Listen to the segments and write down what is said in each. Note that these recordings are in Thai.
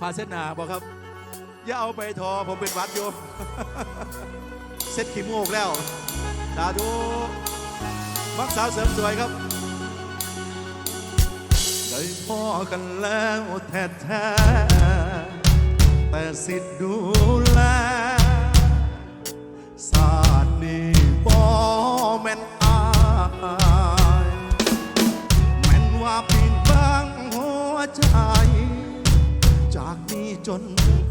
พาเส้นหนาบอกครับ อย่าเอาไปทอผมเป็นวัดอยู่ เซ็ตขี้มูกแล้วสาธุมักสาวเสริมสวยครับได้พ่อกันแล้วแท้แท้แต่สิทธิ์ดูแลศาสตร์นี้บ่แม่นอายแม่นว่าเพียงบางหัวใจ จน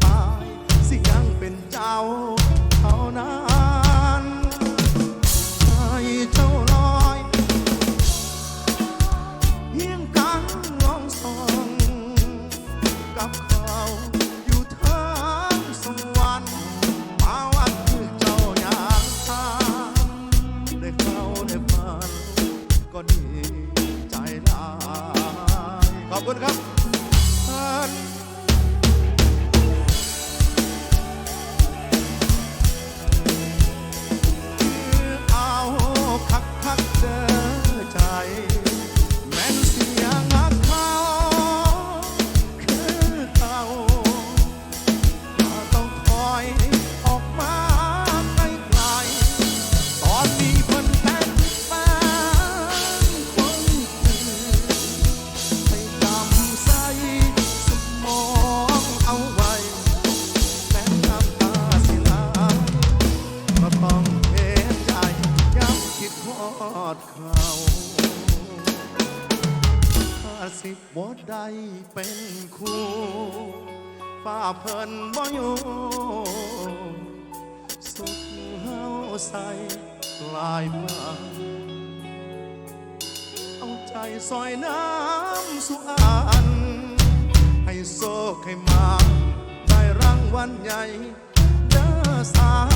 ตายสิยังเป็นเจ้าเท่านั้นให้เจ้าลอยเพียงกันลองสองกับเขาอยู่ทางสวรรค์มาวัดคือเจ้าอย่างทางได้เข้าได้ฝันก็ดีใจลายขอบคุณครับ สิบบทใดเป็นคู่ฝ้าเพิ่นบ่อยู่สุดเฮาใส่กลายมาเอาใจซอยน้ำสุอัน ให้โซกให้มา ได้รางวัลใหญ่เด้อสา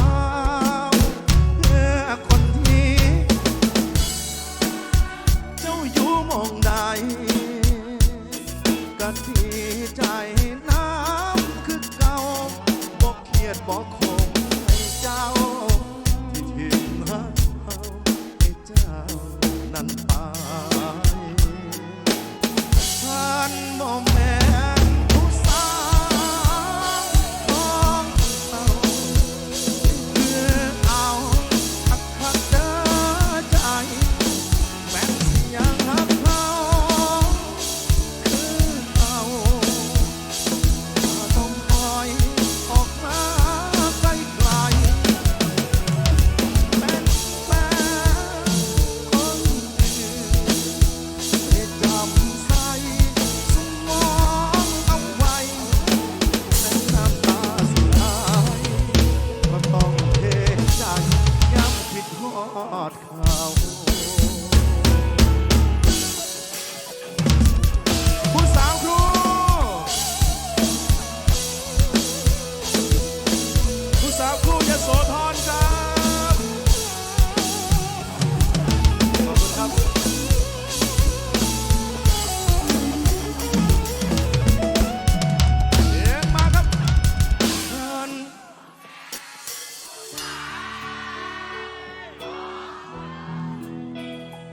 บอก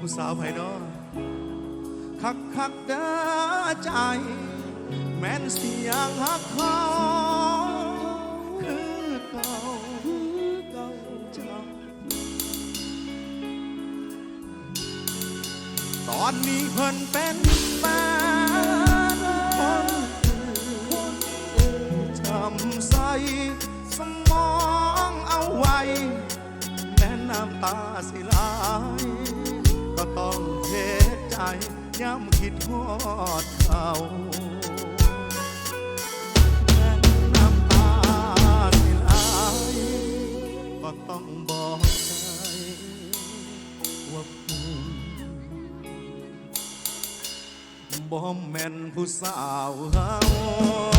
ผู้สาวไผ่นอคักคักเด้อใจ แม่นเสียงฮักเขาคือเก่าคือเก่าเจ้าตอนนี้เพิ่นเป็นแฟนคนอื่นจำใส่สมองเอาไว้แม้น้ำตาสิไหล ก็ต้องเฮ็ดใจย้ำคิดทอดเขาแม้น้ำตาสิไหลก็ต้องบอกใจว่าคุณบ่แม่นผู้สาวเฮา